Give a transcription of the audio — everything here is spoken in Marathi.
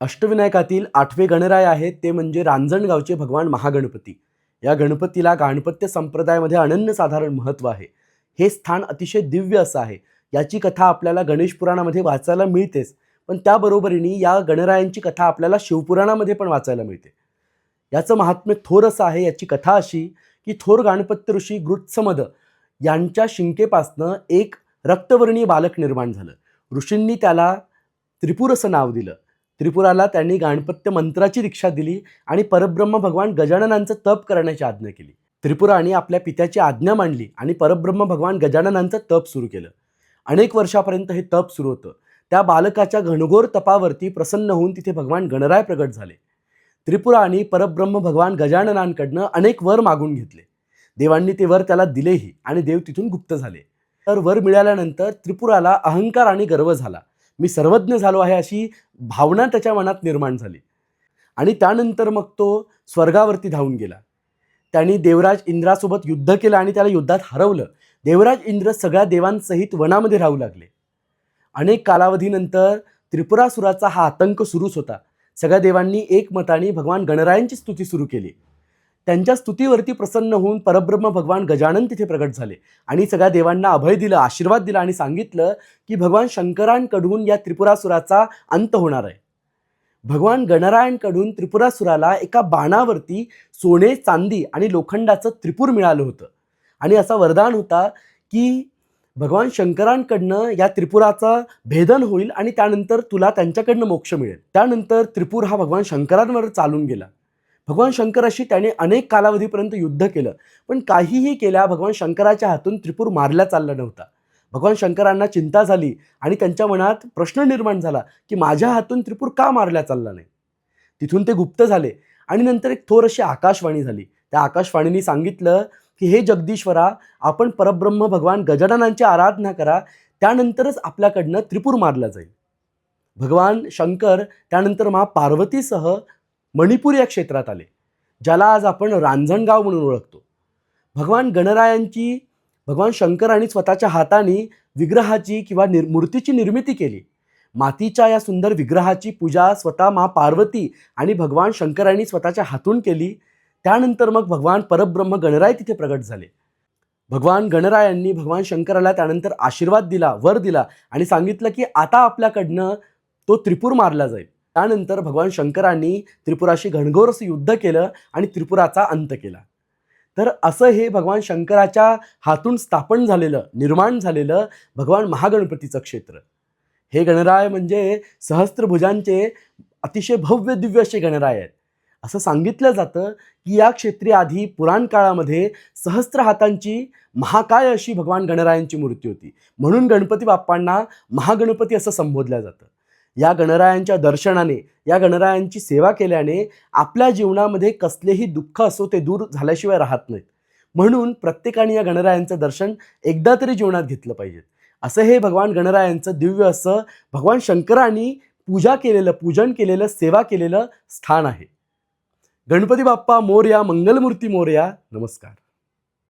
अष्टविनायकातील आठवे गणराय आहेत ते म्हणजे रांजणगावचे भगवान महागणपती. या गणपतीला गाणपत्य संप्रदायामध्ये अनन्यसाधारण महत्त्व आहे. हे स्थान अतिशय दिव्य असं आहे. याची कथा आपल्याला गणेश पुराणामध्ये वाचायला मिळतेच पण त्याबरोबरीने या गणरायांची कथा आपल्याला शिवपुराणामध्ये पण वाचायला मिळते. याचं महात्म्य थोर असं आहे याची कथा अशी की थोर गणपत्य ऋषी गृत्समद यांच्या शिंकेपासनं एक रक्तवर्णीय बालक निर्माण झालं. ऋषींनी त्याला त्रिपुर असं नाव दिलं. त्रिपुराला त्यांनी गाणपत्य मंत्राची दीक्षा दिली आणि परब्रह्म भगवान गजाननांचं तप करण्याची आज्ञा केली. त्रिपुराने आपल्या पित्याची आज्ञा मांडली आणि परब्रह्म भगवान गजाननांचं तप सुरू केलं. अनेक वर्षापर्यंत हे तप सुरू होतं. त्या बालकाच्या घनघोर तपावरती प्रसन्न होऊन तिथे भगवान गणराय प्रगट झाले. त्रिपुराने परब्रह्म भगवान गजाननांकडनं अनेक वर मागून घेतले. देवांनी ते वर त्याला दिलेही आणि देव तिथून गुप्त झाले. तर वर मिळाल्यानंतर त्रिपुराला अहंकार आणि गर्व झाला. मी सर्वज्ञ झालो आहे अशी भावना त्याच्या मनात निर्माण झाली. आणि त्यानंतर मग तो स्वर्गावरती धावून गेला. त्यांनी देवराज इंद्रासोबत युद्ध केलं आणि त्याला युद्धात हरवलं. देवराज इंद्र सगळ्या देवांसहित वनामध्ये राहू लागले. अनेक कालावधीनंतर त्रिपुरासुराचा हा आतंक सुरूच होता. सगळ्या देवांनी एकमताने भगवान गणरायांची स्तुती सुरू केली. त्यांच्या स्तुतीवरती प्रसन्न होऊन परब्रह्म भगवान गजानन तिथे प्रगट झाले. आणि सगळ्या देवांना अभय दिलं आशीर्वाद दिला आणि सांगितलं की भगवान शंकरांकडून या त्रिपुरासुराचा अंत होणार आहे. भगवान गणरायांकडून त्रिपुरासुराला एका बाणावरती सोने चांदी आणि लोखंडाचं त्रिपूर मिळालं होतं. आणि असा वरदान होता की भगवान शंकरांकडनं या त्रिपुराचा भेदन होईल आणि त्यानंतर तुला त्यांच्याकडनं मोक्ष मिळेल. त्यानंतर त्रिपूर हा भगवान शंकरांवर चालून गेला. भगवान शंकराशी त्याने अनेक कालावधीपर्यंत युद्ध केलं. पण काहीही केल्या भगवान शंकराच्या हातून त्रिपूर मारला चालला नव्हता. भगवान शंकरांना चिंता झाली आणि त्यांच्या मनात प्रश्न निर्माण झाला की माझ्या हातून त्रिपूर का मारला चालला नाही? तिथून ते गुप्त झाले आणि नंतर एक थोर अशी आकाशवाणी झाली. त्या आकाशवाणीने सांगितलं की हे जगदीश्वरा आपण परब्रह्म भगवान गजाननांची आराधना करा त्यानंतरच आपल्याकडनं त्रिपूर मारला जाईल. भगवान शंकर त्यानंतर मा पार्वतीसह मणिपूर या क्षेत्रात आले ज्याला आज आपण रांजणगाव म्हणून ओळखतो. भगवान गणरायांची भगवान शंकरांनी स्वतःच्या हाताने विग्रहाची किंवा निर मूर्तीची निर्मिती केली. मातीच्या या सुंदर विग्रहाची पूजा स्वतः मा पार्वती आणि भगवान शंकरांनी स्वतःच्या हातून केली. त्यानंतर मग भगवान परब्रह्म गणराय तिथे प्रगट झाले. भगवान गणरायांनी भगवान शंकराला त्यानंतर आशीर्वाद दिला वर दिला आणि सांगितलं की आता आपल्याकडनं तो त्रिपूर मारला जाईल. त्यानंतर भगवान शंकरांनी त्रिपुराशी घणघोर असं युद्ध केलं आणि त्रिपुराचा अंत केला. तर असं हे भगवान शंकराच्या हातून स्थापन झालेलं निर्माण झालेलं भगवान महागणपतीचं क्षेत्र. हे गणराय म्हणजे सहस्त्रभुजांचे अतिशय भव्य दिव्य असे गणराय आहेत. असं सांगितलं जातं की या क्षेत्री आधी पुराण काळामध्ये सहस्त्र हातांची महाकाय अशी भगवान गणरायांची मूर्ती होती. म्हणून गणपती बाप्पांना महागणपती असं संबोधलं जातं. या गणरायांच्या दर्शनाने या गणरायांची सेवा केल्याने आपल्या जीवनामध्ये कसलेही दुःख असो ते दूर झाल्याशिवाय राहत नाहीत. म्हणून प्रत्येकाने या गणरायांचं दर्शन एकदा तरी जीवनात घेतलं पाहिजे. असं हे भगवान गणरायांचं दिव्य असं भगवान शंकरांनी पूजा केलेलं पूजन केलेलं सेवा केलेलं स्थान आहे. गणपती बाप्पा मोरया मंगलमूर्ती मोरया नमस्कार.